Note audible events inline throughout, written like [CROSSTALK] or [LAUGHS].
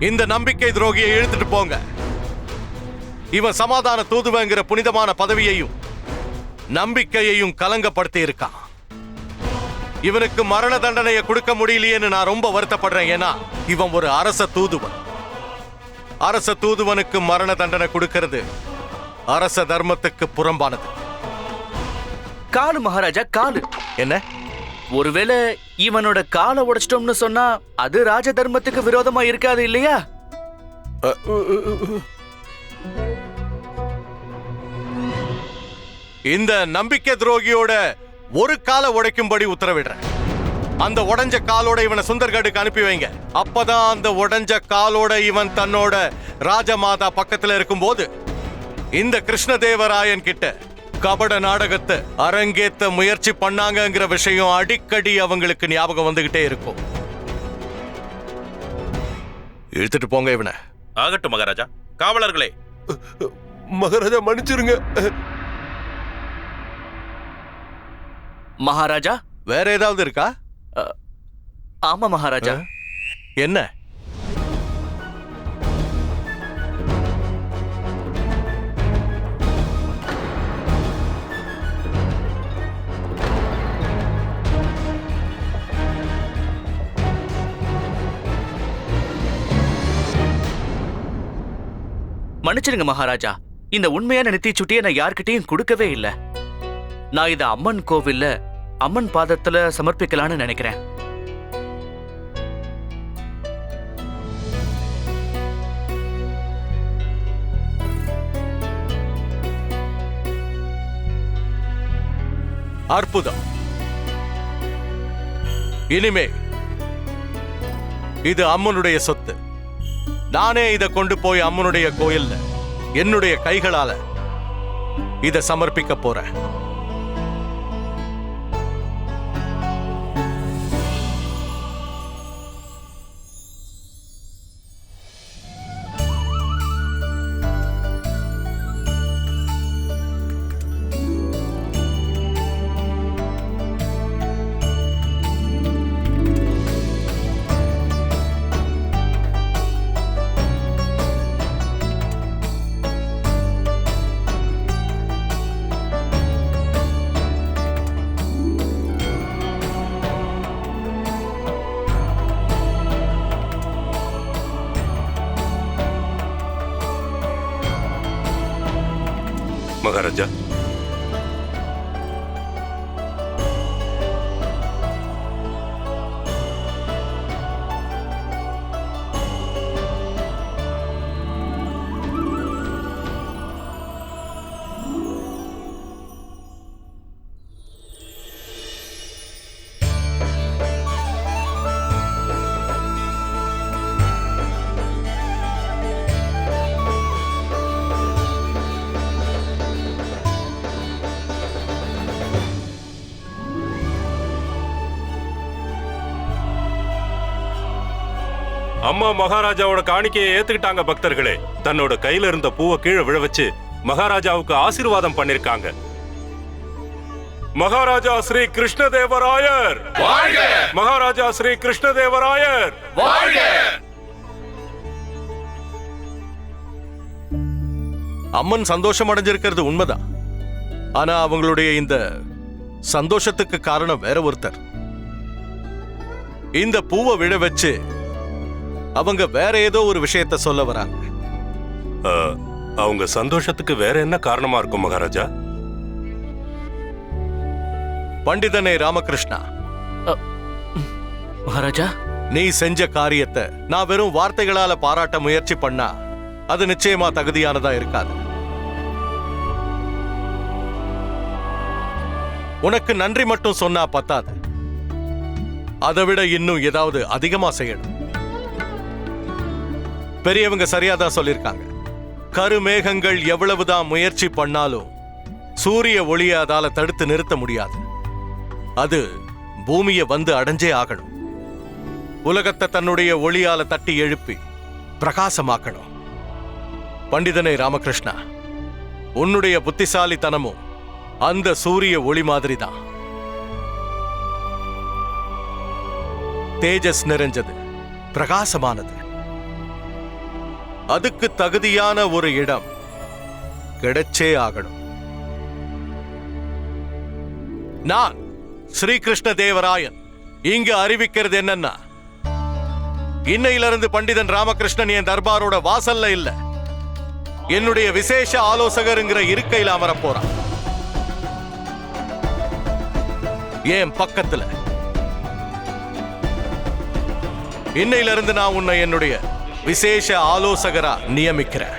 இந்த நம்பிக்கை துரோகியை இழுத்துட்டு போங்க. இவன் சமாதான தூதுவங்கிற புனிதமான பதவியையும் நம்பிக்கையையும் கலங்கப்படுத்தி இருக்கான் இவனுக்கு மரண தண்டனையை கொடுக்க முடியலையேன்னு நான் ரொம்ப வருத்தப்படுறேன். ஏன்னா இவன் ஒரு அரச தூதுவன். அரச தூதுவனுக்கு மரண தண்டனை கொடுக்கிறது அரச தர்மத்துக்கு புறம்பானது. காலு மகாராஜா காலு என்ன? ஒருவேளை இவனோட காலை உடைச்சிட்டோம்னு சொன்னா அது ராஜ தர்மத்துக்கு விரோதமா இருக்காது இல்லையா? இந்த நம்பிக்கை துரோகியோட ஒரு காலை உடைக்கும்படி உத்தரவிடுறேன். அந்த உடஞ்ச காலோட இவனை சுந்தர்கடுக்கு அனுப்பி வைங்க. அப்பதான் அந்த உடஞ்ச காலோட இவன் தன்னோட ராஜமாதா பக்கத்துல இருக்கும்போது இந்த கிருஷ்ணதேவராயன் கிட்ட கபட நாடகத்தை அரங்கேத்த முயற்சி பண்ணாங்கங்கிற விஷயம் அடிக்கடி அவங்களுக்கு ஞாபகம் வந்துகிட்டே இருக்கும். இழுத்துட்டு போங்க இவனை. ஆகட்டும் மகாராஜா. காவலர்களே. மகாராஜா மன்னிச்சிருங்க. மகாராஜா? வேற ஏதாவது இருக்கா? ஆமா மகாராஜா. என்ன? மன்னிச்சிருங்க மகாராஜா. இந்த உண்மையான நெத்திச் சுட்டியை நான் யார்கிட்டயும் கொடுக்கவே இல்ல. நான் இதை அம்மன் கோவில்ல அம்மன் பாதத்துல சமர்ப்பிக்கலாம்னு நினைக்கிறேன். அற்புதம். இனிமே இது அம்மனுடைய சொத்து. நானே இத கொண்டு போய் அம்மனுடைய கோயில்ல என்னுடைய கைகளால இத சமர்ப்பிக்க போறேன். மகாராஜா அம்மா மகாராஜாவோட காணிக்கையை ஏத்துக்கிட்டாங்க பக்தர்களே. தன்னோட கையில இருந்த பூவை கீழே விழ வச்சு மகாராஜாவுக்கு ஆசீர்வாதம் பண்ணிருக்காங்க. மகாராஜா ஸ்ரீ கிருஷ்ணதேவராயர்! மகாராஜா ஸ்ரீ கிருஷ்ணதேவராயர்! அம்மன் சந்தோஷம் அடைஞ்சிருக்கிறது உண்மைதான். ஆனா அவங்களுடைய இந்த சந்தோஷத்துக்கு காரணம் வேற ஒருத்தர். இந்த பூவை விழ வச்சு அவங்க வேற ஏதோ ஒரு விஷயத்த சொல்ல வராங்க. அவங்க சந்தோஷத்துக்கு வேற என்ன காரணமா இருக்கும் மகாராஜா? பண்டிதனே ராமகிருஷ்ணா. மகாராஜா? நீ செஞ்ச காரியத்தை நான் வெறும் வார்த்தைகளால பாராட்ட முயற்சி பண்ணா அது நிச்சயமா தகுதியானதா இருக்காது. உனக்கு நன்றி மட்டும் சொன்னா பத்தாது. அதை விட இன்னும் ஏதாவது அதிகமா செய்யணும். பெரியவங்க சரியாதான் சொல்லியிருக்காங்க. கருமேகங்கள் எவ்வளவுதான் முயற்சி பண்ணாலும் சூரிய ஒளியை அதால தடுத்து நிறுத்த முடியாது. அது பூமியை வந்து அடைஞ்சே ஆகணும். உலகத்தை தன்னுடைய ஒளியால தட்டி எழுப்பி பிரகாசமாக்கணும். பண்டிதனை ராமகிருஷ்ணா உன்னுடைய புத்திசாலித்தனமும் அந்த சூரிய ஒளி மாதிரி தான். தேஜஸ் நிறைஞ்சது பிரகாசமானது. அதுக்கு தகுதியான ஒரு இடம் கிடைச்சே ஆகணும். நான் ஸ்ரீகிருஷ்ண தேவராயன். இங்க அறிவிக்கிறது என்னன்னா இன்னையிலிருந்து பண்டிதன் ராமகிருஷ்ணன் என் தர்பாரோட வாசல்ல இல்ல. என்னுடைய விசேஷ ஆலோசகருங்கிற இருக்கையில் அமரப் போறான். பக்கத்துல. இன்னையிலிருந்து நான் உன்னை என்னுடைய விசேஷ ஆலோசகரா நியமிக்கிறேன்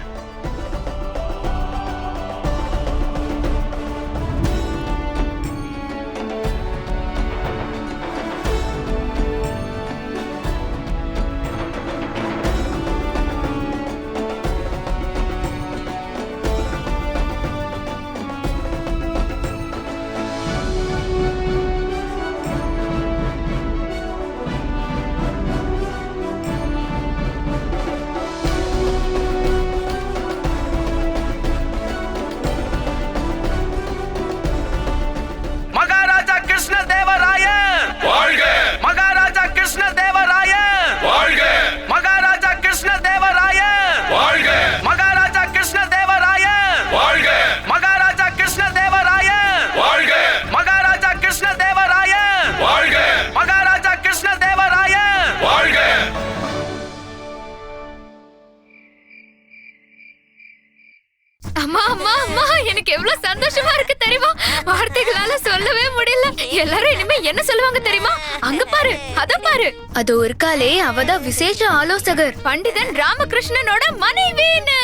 எனக்கு எவ்வளவு சந்தோஷமா இருக்கு தெரியுமா? வார்த்தைகளால சொல்லவே முடியல. எல்லாரும் இனிமே என்ன சொல்லுவாங்க தெரியுமா? அங்க பாரு அத பாரு. அது ஒரு காலே அவதான் விசேஷ ஆலோசகர். பண்டிதன் ராமகிருஷ்ணனோட மனைவின்னு.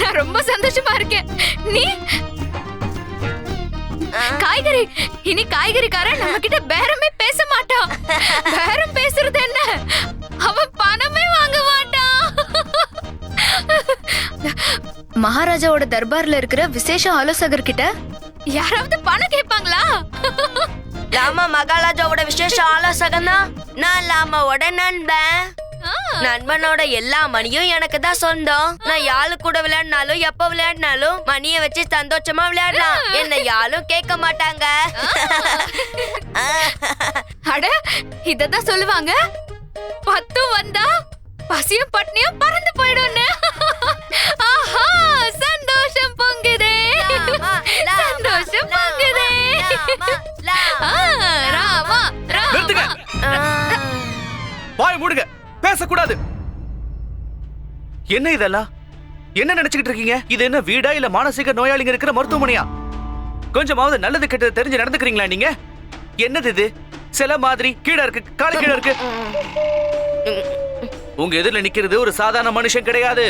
நான் ரொம்ப சந்தோஷமா இருக்கேன். நீ? காய்கறி. இனி காய்கறிக்காரன் நம்ம கிட்ட பேரமே பேச மாட்டான். மகாராஜாவோட தர்பார்ல இருக்கிற விசேஷ ஆலோசகர் கிட்ட யாராவது பணம் கேட்பாங்களா? லாமா மகாராஜாவோட விசேஷ ஆலோசகன் நான் லாமாவோட நண்பன். நண்பனோட எல்லா மணியும் எனக்கு தான் சொந்தம். நான் யாழு கூட விளையாடினாலும் எப்ப விளையாடினாலும் மணியை வச்சு சந்தோஷமா விளையாடலாம். என்ன யாரும் கேட்க மாட்டாங்க. அட இததான் சொல்லுவாங்க. பத்தும் வந்தா பசியும் பட்னியும் பறந்து போயிடும்னு. பேசக்கூடாது. என்ன இதெல்லாம் என்ன நினைச்சுக்கிட்டு இருக்கீங்க? இது என்ன வீடா இல்ல மானசீக நோயாளிங்க இருக்கிற மருத்துவமனையா? கொஞ்சமாவது நல்லது கெட்டது தெரிஞ்சு நடந்துக்கிறீங்களா நீங்க? என்னது இது? சில மாதிரி கீழே இருக்கு காலை கீழே இருக்கு. உங்க எதிரில் நிக்கிறது ஒரு சாதாரண மனுஷன் கிடையாது.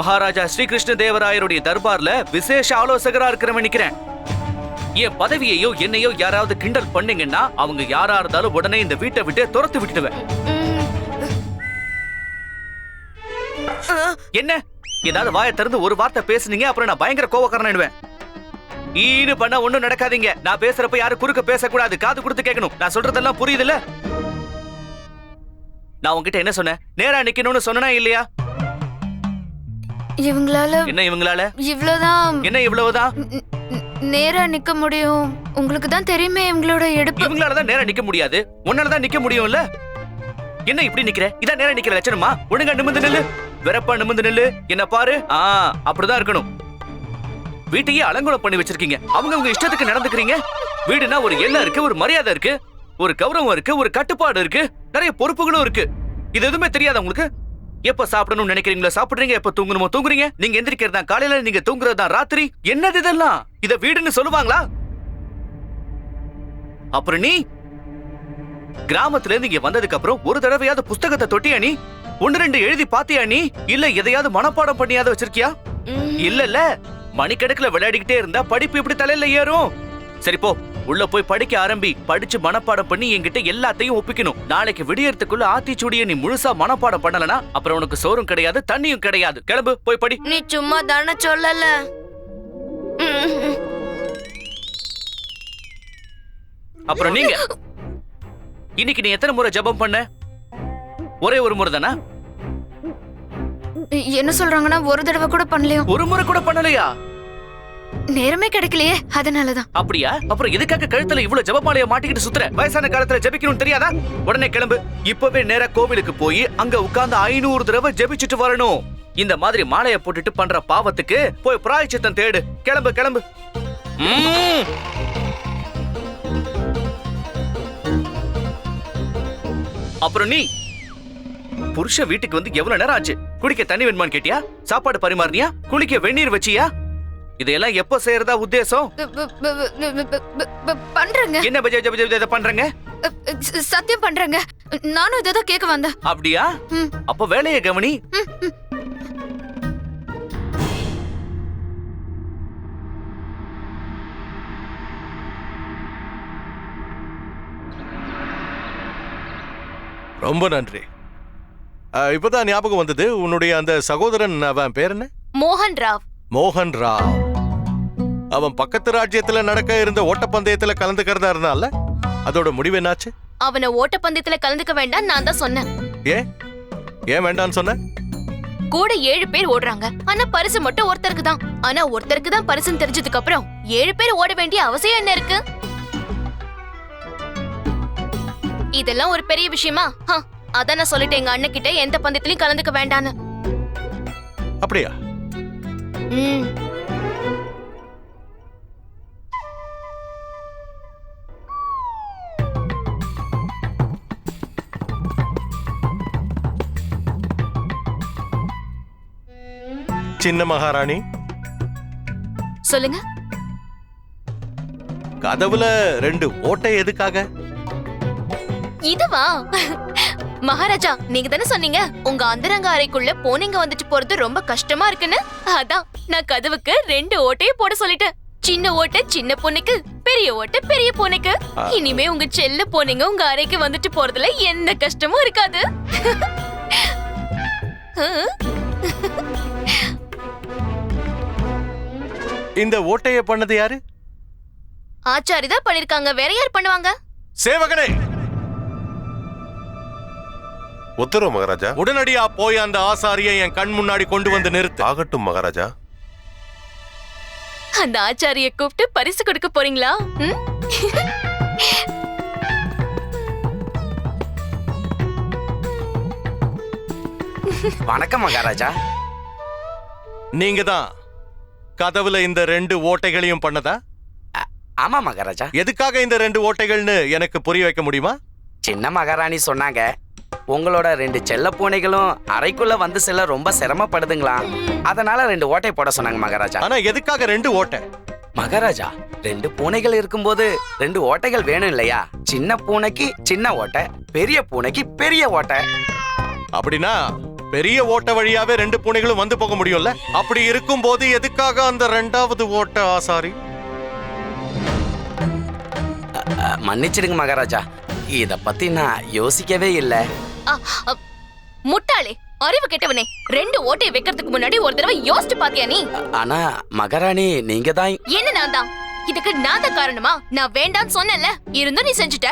மகாராஜா ஸ்ரீகிருஷ்ண தேவராயருடைய தர்பார்ல விசேஷ ஆலோசகரா இருக்கிறவன் நிக்கிறேன். என் பதவியையோ என்னையோ யாராவது கிண்டல் பண்ணீங்கன்னா அவங்க யாரா இருந்தாலும் உடனே இந்த வீட்டை விட்டு துரத்து விட்டுடுவேன். என்ன? ஏதாவது வாயை திறந்து ஒரு வார்த்தை பேசுனீங்க அப்புறம் நான் பயங்கர கோவக்காரனிடுவேன் ஈடு பண்ண ஒண்ணும் நடக்காதீங்க. நான் பேசுறப்ப யாரும் குறுக்க பேசக்கூடாது. காது கொடுத்து கேட்கணும். நான் சொல்றதெல்லாம் புரியுதுல்ல? நான் உன்கிட்ட என்ன சொன்னேன்? நேரா நிக்கணும்னு சொன்னனா இல்லையா? இவங்களால என்ன இவங்களால? இவ்வளவுதான். என்ன இவ்வளவுதான்? நேரா நிக்க முடியும். உங்களுக்கு தான் தெரியுமே இவங்களோட எடுப்பு. இவங்களால தான் நேரா நிக்க முடியாது. உன்னால தான் நிக்க முடியும்ல? என்ன இப்படி நிக்கிற? இதான் நேரா நிக்கிற லட்சணமா? ஒழுங்கா நிமிந்து நில்லு. வெறப்பா நிமிந்து நில்லு. என்ன பாரு. ஆ அப்படிதான் இருக்கணும். வீட்டையே அலங்கோலம் பண்ணி வச்சிருக்கீங்க. அவங்க உங்க இஷ்டத்துக்கு நடந்துக்கிறீங்க. வீடுனா ஒரு எல்லை இருக்கு ஒரு மரியாதை இருக்கு ஒரு கௌரவம் இருக்கு ஒரு கட்டுப்பாடு இருக்கு நிறைய பொறுப்புகளும் இருக்கு. இது எதுவுமே தெரியாத உங்களுக்கு? எப்ப சாப்பிடணும்னு நினைக்கிறீங்களா சாப்பிடுறீங்க. எப்ப தூங்கணுமோ தூங்குறீங்க. நீங்க எந்திரிக்கிறது தான் காலையில நீங்க தூங்குறது தான் ராத்திரி? என்னது இதெல்லாம்? இத வீடுன்னு சொல்லுவாங்களா? அப்புறம் நீ? கிராமத்துல இருந்து இங்க வந்ததுக்கு அப்புறம் ஒரு தடவையாவது புஸ்தகத்தை தொட்டியா நீ? ஒன்னு ரெண்டு எழுதி பாத்தியா நீ? இல்ல எதையாவது மனப்பாடம் பண்ணியாவது வச்சிருக்கியா? இல்லல்ல மணிக்கணக்குல விளையாடிக்கிட்டே இருந்தா படிப்பு இப்படி தலையில ஏறும். சரி போ. உள்ள போய் படிக்க ஆரம்பி படிச்சு மனப்பாடம் பண்ணி என்கிட்ட எல்லாத்தையும் ஒப்பிக்கணும். நாளைக்கு விடியறதுக்குள்ள ஆத்திச்சூடிய நீ முழுசா மனப்பாடம் பண்ணலனா அப்புறம் உனக்கு சோறும் கிடையாது தண்ணியும் கிடையாது. கிளம்பு போய் படி. நீ சும்மா தானே சொல்லல. அப்புறம் நீங்க. இன்னைக்கு நீ எத்தனை முறை ஜெபம் பண்ண? ஒரே ஒரு முறை தானா? என்ன சொல்றாங்கன்னா ஒரு தடவை கூட பண்ணலையும் ஒரு முறை கூட பண்ணலையா? நேரமே கிடைக்கலையே அதனாலதான். அப்படியா? அப்புறம் எதுக்காக கழுத்துல இவ்வளவு ஜெபமாலைய மாட்டிக்கிட்டு சுத்துற? வயசான காலத்துல ஜெபிக்கணும்னு தெரியாதா? உடனே கிளம்பு. இப்பவே நேரா கோவிலுக்கு போய் அங்க உட்கார்ந்து ஐநூறு தடவை ஜெபிச்சுட்டு வரணும். இந்த மாதிரி மாலைய போட்டுட்டு பண்ற பாவத்துக்கு போய் பிராயச்சித்தம் தேடு. கிளம்பு கிளம்பு. ம்ம். அப்புறம் நீ? புருஷ வீட்டுக்கு வந்து எவ்வளவு நேரம் ஆச்சு? குடிக்க தண்ணி வேணுமான்னு கேட்டியா? சாப்பாடு பரிமாறினியா? குளிக்க வெந்நீர் வச்சியா? இதையெல்லாம் எப்போ செய்யறதா உத்தேசம்? பண்றேங்க. என்ன பஜ பஜ இதை பண்றங்க? சத்தியம் பண்றேங்க. நானும் இதை கேட்க வந்தேன். அப்படியா. அப்ப வேலையை கவனி. ரொம்ப நன்றி. இப்பதான் ஞாபகம் வந்தது. உன்னுடைய அந்த சகோதரன் அவன் பேர் என்ன? மோகன் ராவ். மோகன் ராவ். அவன் பக்கத்து ராஜ்யத்துல நடக்க இருந்த ஓட்டப்பந்தயத்துல கலந்துக்கிறதா இருந்தான்ல அதோட முடிவு என்னாச்சு? அவனை ஓட்டப்பந்தயத்துல கலந்துக்க வேண்டாம் நான் தான் சொன்னேன். ஏன் ஏன் வேண்டான்னு சொன்ன? கூட ஏழு பேர் ஓடுறாங்க. ஆனா பரிசு மட்டும் ஒருத்தருக்கு தான். ஆனா ஒருத்தருக்கு தான் பரிசுன்னு தெரிஞ்சதுக்கு அப்புறம் ஏழு பேர் ஓட வேண்டிய அவசியம் என்ன இருக்கு? இதெல்லாம் ஒரு பெரிய விஷயமா? அதான் நான் சொல்லிட்டேன் எங்க அண்ணன் கிட்ட எந்த பந்தயத்திலயும் கலந்துக்க வேண்டான்னு. அப்படியா? ம். சின்ன மகாராணி. சொல்லுங்க. கதவுல ரெண்டு ஓட்டை எதுக்காக? இதுவா? மகாராஜா நீங்க தானே சொன்னீங்க? உங்க அந்தரங்க அறைக்குள்ள போனீங்க வந்துட்டு போறது ரொம்ப கஷ்டமா இருக்குன்னு? அதான் நான் கதவுக்கு ரெண்டு ஓட்டையை போட சொல்லிட்டேன். சின்ன ஓட்டை சின்ன பொண்ணுக்கு பெரிய ஓட்டை பெரிய பொண்ணுக்கு இனிமே உங்க செல்ல போனீங்க உங்க அறைக்கு வந்துட்டு போறதுல எந்த கஷ்டமும் இருக்காது. இந்த ஓட்டைய பண்ணது யாரு? ஆச்சாரி தான் பண்ணிருக்காங்க. வேற யார் பண்ணுவாங்க? சேவகனே! உத்தரவு மகாராஜா? உடனடியா போய் அந்த ஆசாரியை என் கண் முன்னாடி கொண்டு வந்து நிறுத்து. ஆகட்டும் மகாராஜா. அந்த ஆச்சாரிய கூப்பிட்டு பரிசு கொடுக்க போறீங்களா? வணக்கம் மகாராஜா. நீங்க தான் கதவுல இந்த ரெண்டு ஓட்டைகளையும் பண்ணதா? ஆமா மகாராஜா. எதுக்காக இந்த ரெண்டு ஓட்டைகள்னு எனக்கு புரிய வைக்க முடியுமா? சின்ன மகாராணி சொன்னாங்க உங்களோட ரெண்டு செல்ல பூனைகளும் அறைக்குள்ள வந்து செல்ல ரொம்ப சிரமப்படுதுங்களாம் அதனால ரெண்டு ஓட்டை போட சொன்னாங்க மகாராஜா. ஆனா எதுக்காக ரெண்டு ஓட்டை? மகாராஜா ரெண்டு பூனைகள் இருக்கும்போது ரெண்டு ஓட்டைகள் வேணும் இல்லையா? சின்ன பூனைக்கு சின்ன ஓட்டை பெரிய பூனைக்கு பெரிய ஓட்டை. அப்படின்னா பெரிய ஓட்ட வழியாவே ரெண்டு பூனைகளும் வந்து போக முடியும்ல? அப்படி இருக்கும்போது எதுக்காக அந்த ரெண்டாவது ஓட்ட ஆசாரி? மன்னிச்சிடுங்க மகாராஜா. இத பத்தி நான் யோசிக்கவே இல்லை. முட்டாளே அறிவு கெட்டவனே ரெண்டு ஓட்டையை வைக்கிறதுக்கு முன்னாடி ஒரு தடவை யோசிச்சு பாத்தியா நீ? ஆனா மகாராணி நீங்க தான் என்ன நான் தான்? இதுக்கு நான் தான் காரணமா? நான் வேண்டான்னு சொன்னேன்ல இருந்தும் நீ செஞ்சுட்ட.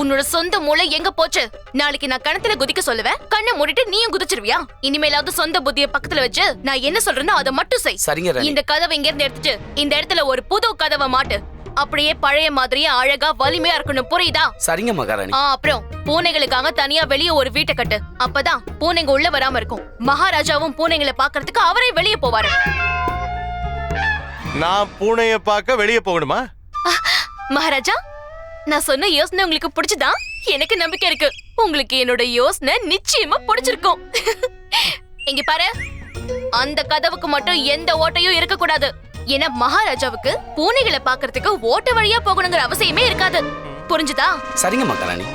உன்னோட சொந்த மூளை எங்க போச்சு? நாளைக்கு நான் கணத்துல குதிக்க சொல்லுவேன் கண்ணை மூடிட்டு நீயும் குதிச்சிருவியா? இனிமேலாவது சொந்த புத்திய பக்கத்துல வச்சு நான் என்ன சொல்றேனோ அதை மட்டும் செய். சரிங்க இந்த கதவை இங்க இருந்து எடுத்துட்டு இந்த இடத்துல ஒரு புது கதவை மாட்டு. அப்படியே பழைய மாதிரியே அழகா வலிமையா இருக்கணும். புரியுதா? சரிங்க மகாராணி. ஆ அப்புறம் பூனைகளுக்காக தனியா வெளிய ஒரு வீட்டை கட்டு. அப்பதான் பூனைங்க உள்ள வராம இருக்கும். மகாராஜாவும் பூனைங்களை பாக்குறதுக்கு அவரே வெளியே போவாரு. நான் பூனைய பார்க்க வெளியே போகணுமா? மகாராஜா நான் சொன்ன யோசனை உங்களுக்கு பிடிச்சதா? எனக்கு நம்பிக்கை இருக்கு. உங்களுக்கு என்னோட யோசனை நிச்சயமா பிடிச்சிருக்கும். இங்க பாரு அந்த கதவுக்கு மட்டும் எந்த ஓட்டையும் இருக்க கூடாது ஏன்னா மகாராஜாவுக்கு பூனைகளை பாக்குறதுக்கு ஓட்ட வழியா போகணுங்கிற அவசியமே இருக்காது. புரிஞ்சுதா? சரிங்க மகாராணி.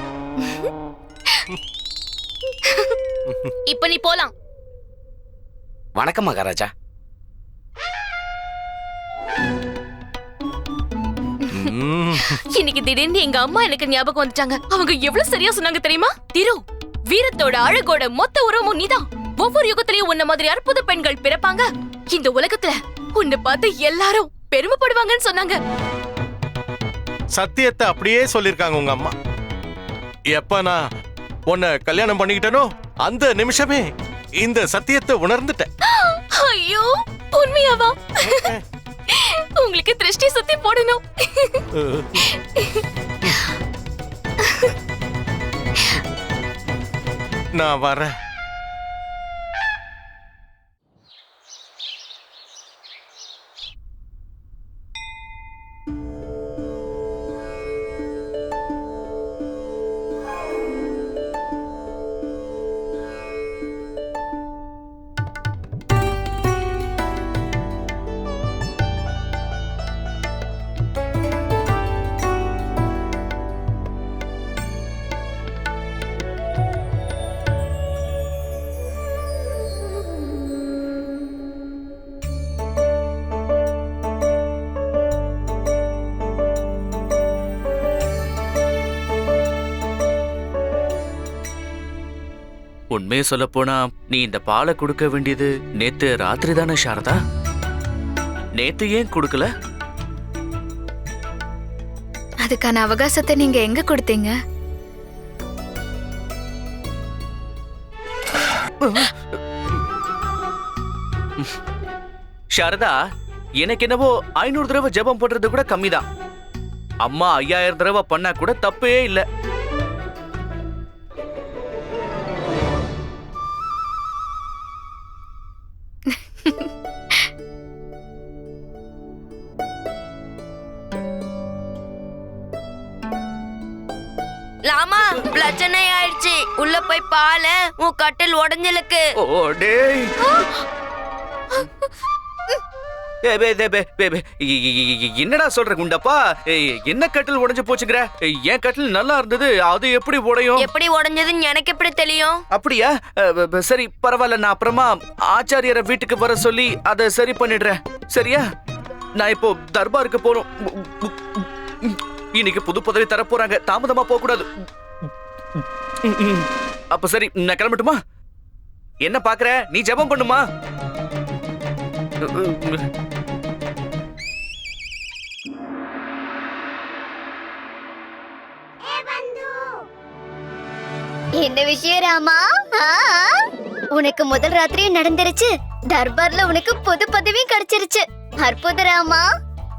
இப்ப நீ போலாம். வணக்கம் மகாராஜா. இன்னைக்கு திடீர்னு எங்க அம்மா எனக்கு ஞாபகம் வந்துட்டாங்க. அவங்க எவ்வளவு சரியா சொன்னாங்க தெரியுமா? திரு வீரத்தோட அழகோட மொத்த உறவும் நீதான். ஒவ்வொரு யுகத்திலயும் உன்ன மாதிரி அற்புத பெண்கள் பிறப்பாங்க. இந்த உலகத்துல உன்னை பார்த்து எல்லாரும் பெருமைப்படுவாங்கன்னு சொன்னாங்க. சத்தியத்தை அப்படியே சொல்லிருக்காங்க உங்க அம்மா. எப்ப நான் உன்னை கல்யாணம் பண்ணிக்கிட்டனோ அந்த நிமிஷமே இந்த சத்தியத்தை உணர்ந்துட்டேன். ஐயோ உண்மையாவா? உங்களுக்கு திருஷ்டி சுத்தி போடணும். நான் வரேன். உண்மையை சொல்ல போனா நீ இந்த பாலை கொடுக்க வேண்டியது நேத்து ராத்திரி தானே சாரதா? நேத்து ஏன் கொடுக்கல? அதுக்கான அவகாசத்தை நீங்க எங்க கொடுத்தீங்க? சாரதா எனக்கு என்னவோ ஐநூறு தடவை ஜெபம் பண்றது கூட கம்மிதான். அம்மா ஐயாயிரம் தடவை பண்ணா கூட தப்பே இல்ல. லாமா பிரச்சனை ஆயிடுச்சு உள்ள போய் பால உன் கட்டில் உடஞ்சலுக்கு. என்னடா சொல்ற குண்டப்பா? என்ன கட்டில் உடைஞ்சு போச்சுங்கிற? என் கட்டில் நல்லா இருந்தது அது எப்படி உடையும்? எப்படி உடஞ்சதுன்னு எனக்கு எப்படி தெரியும்? அப்படியா? சரி பரவாயில்ல நான் அப்புறமா ஆச்சாரியரை வீட்டுக்கு வர சொல்லி அதை சரி பண்ணிடுறேன். சரியா? நான் இப்போ தர்பாருக்கு போகணும் இன்னைக்கு புது பதவி தர போறாங்க தாமதமா போக கூடாது அப்ப சரி நான் கிளம்பட்டுமா? என்ன பாக்குற? நீ ஜெபம் பண்ணுமா? என்ன விஷயம் ராமா. உனக்கு முதல் ராத்திரியும் நடந்துருச்சு. தர்பார்ல உனக்கு புது பதவியும் கிடைச்சிருச்சு. அற்புத ராமா.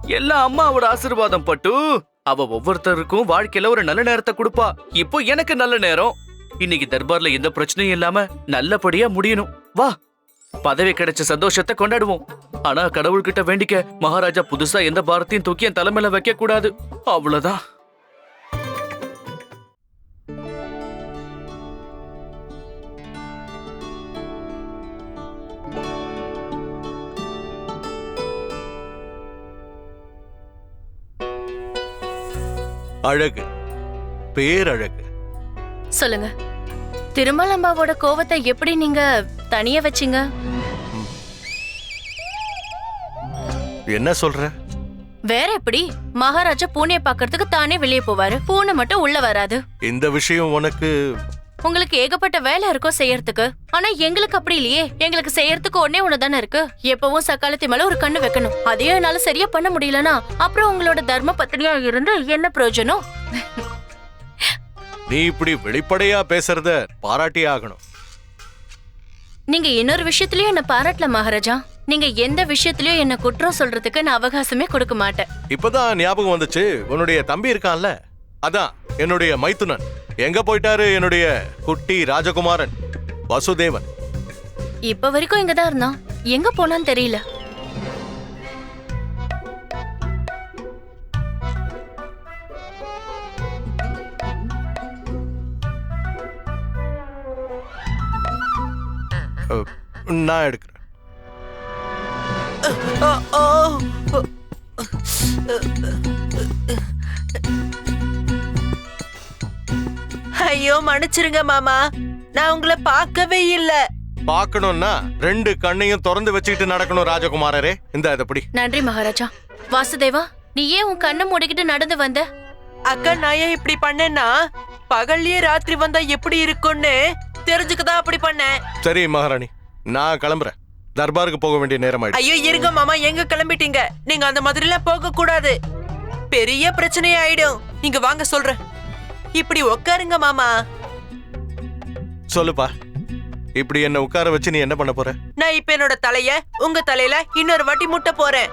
எல்லாம் அம்மாவோட ஆசீர்வாதம் பட்டு. அவ ஒவ்வொருத்தருக்கும் வாழ்க்கையில ஒரு நல்ல நேரத்தை கொடுப்பா. இப்போ எனக்கு நல்ல நேரம். இன்னைக்கு தர்பார்ல எந்த பிரச்சனையும் இல்லாம நல்லபடியா முடியணும். வா. பதவி கிடைச்ச சந்தோஷத்தை கொண்டாடுவோம். ஆனா கடவுள்கிட்ட வேண்டிக்க மகாராஜா புதுசா எந்த பாரத்தையும் தூக்கி என் தலைமையில வைக்க கூடாது அவ்வளவுதான். அழகு பேரழகு. சொல்லுங்க. திருமலம்பாவோட கோவத்தை எப்படி நீங்க தனிய வச்சீங்க? என்ன சொல்ற? வேற எப்படி? மகாராஜா பூனைய பாக்குறதுக்கு தானே வெளியே போவாரு. பூனை மட்டும் உள்ள வராது. இந்த விஷயம் உனக்கு உங்களுக்கு ஏகப்பட்ட வேலை இருக்கும் செய்யறதுக்கு. ஆனா எங்களுக்கு அப்படி இல்லையே. எங்களுக்கு செய்யறதுக்கு ஒன்னே ஒண்ணு தானே இருக்கு. எப்பவும் சக்காலத்தி மேல ஒரு கண்ணு வைக்கணும். அதையும் என்னால சரியா பண்ண முடியலனா அப்புறம் உங்களோட தர்ம பத்தினியா இருந்து என்ன பிரயோஜனம்? நீ இப்படி வெளிப்படையா பேசுறத பாராட்டியே ஆகணும். நீங்க இன்னொரு விஷயத்திலயும் என்ன பாராட்டல மகாராஜா? நீங்க எந்த விஷயத்திலயும் என்ன குற்றம் சொல்றதுக்கு நான் அவகாசமே கொடுக்க மாட்டேன். இப்பதான் ஞாபகம் வந்துச்சு உன்னுடைய தம்பி இருக்கான்ல? அதான் என்னுடைய மைத்துனன். எங்க போயிட்டாரு என்னுடைய குட்டி ராஜகுமாரன்? வசுதேவன். இப்ப வரைக்கும் இங்கதான் இருந்தான். எங்க போனான்னு தெரியல. நான் எடுக்கிறேன். ஐயோ மன்னிச்சிருங்க மாமா. நான் உங்களை பார்க்கவே இல்ல. பார்க்கணும்னா ரெண்டு கண்ணையும் திறந்து வச்சுக்கிட்டு நடக்கணும் ராஜகுமாரரே. இந்த இதப்படி நன்றி மகாராஜா. வாசுதேவா நீ ஏன் உன் கண்ணை மூடிக்கிட்டு நடந்து வந்த? அக்கா நான் ஏன் இப்படி பண்ணேன்னா பகல்லயே ராத்திரி வந்தா எப்படி இருக்கும்னு தெரிஞ்சுக்கதான் அப்படி பண்ணேன். சரி மகாராணி. நான் கிளம்புறேன். தர்பாருக்கு போக வேண்டிய நேரம் ஆயிடுச்சு ஐயோ இருங்க மாமா. எங்க கிளம்பிட்டீங்க? நீங்க அந்த மாதிரி எல்லாம் போக கூடாது பெரிய பிரச்சனை ஆயிடும் நீங்க வாங்க சொல்றேன். இப்படி உட்காருங்க மாமா. சொல்லுப்பா. இப்படி என்ன உட்கார வச்சு நீ என்ன பண்ண போற? நான் இப்ப என்னோட தலைய உங்க தலையில இன்னொரு வாட்டி முட்ட போறேன்.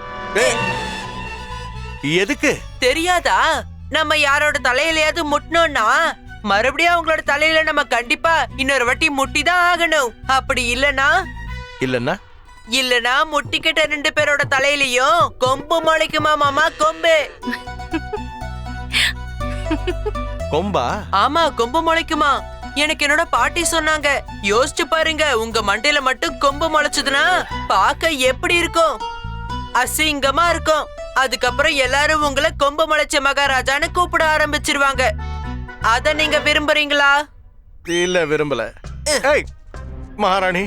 எதுக்கு? தெரியாதா? நம்ம யாரோட தலையிலயாவது முட்டினோம்னா மறுபடியும் அவங்களோட தலையில நம்ம கண்டிப்பா இன்னொரு வாட்டி முட்டி தான் ஆகணும். அப்படி இல்லனா? இல்லன்னா இல்லனா முட்டிக்கிட்ட ரெண்டு பேரோட தலையிலயும் கொம்பு முளைக்குமா மாமா கொம்பு. [LAUGHS] கொம்பா? ஆமா கொம்பு முளைக்குமா? எனக்கு என்னோட பாட்டி சொன்னாங்க. யோசிச்சு பாருங்க உங்க மண்டையில மட்டும் கொம்பு முளைச்சதுன்னா பார்க்க எப்படி இருக்கும்? அசிங்கமா இருக்கும். அதுக்கப்புறம் எல்லாரும் உங்களை கொம்பு முளைச்ச மகாராஜான்னு கூப்பிட ஆரம்பிச்சிருவாங்க. அத நீங்க விரும்புறீங்களா? இல்ல விரும்பல. ஏய் மகாராணி.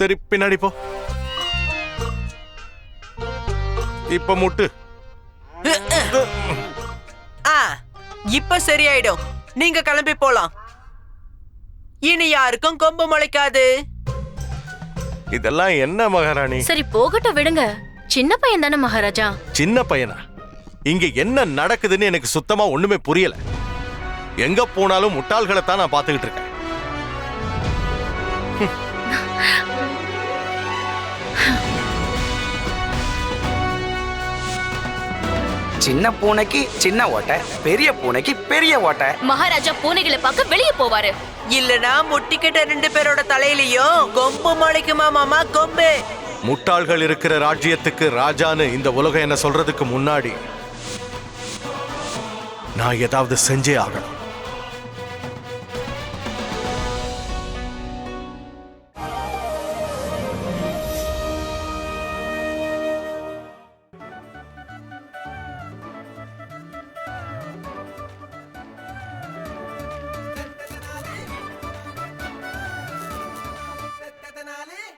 சரி பின்னாடி போ. இப்ப முட்டு. ஆ இப்ப சரியாயிடும். நீங்க கிளம்பி போலாம். இனி யாருக்கும் கொம்பு முளைக்காது. இதெல்லாம் என்ன மகாராணி? சரி போகட்டும் விடுங்க. சின்ன பையன் தானே மகாராஜா? சின்ன பையனா? இங்க என்ன நடக்குதுன்னு எனக்கு சுத்தமா ஒண்ணுமே புரியல. எங்க போனாலும் முட்டாள்களை தான் நான் பாத்துக்கிட்டு இருக்கேன். சின்ன பூனைக்கு சின்ன ஓட்டை பெரிய பூனைக்கு பெரிய ஓட்டை. மகாராஜா பூனைகளை பார்க்க வெளியே போவாரு. இல்லனா முட்டிக்கிட்ட ரெண்டு பேரோட தலையிலயும் கொம்பு முளைக்குமா மாமா கொம்பு? முட்டாள்கள் இருக்கிற ராஜ்யத்துக்கு ராஜான்னு இந்த உலகம் என்ன சொல்றதுக்கு முன்னாடி நான் ஏதாவது செஞ்சே ஆகணும்.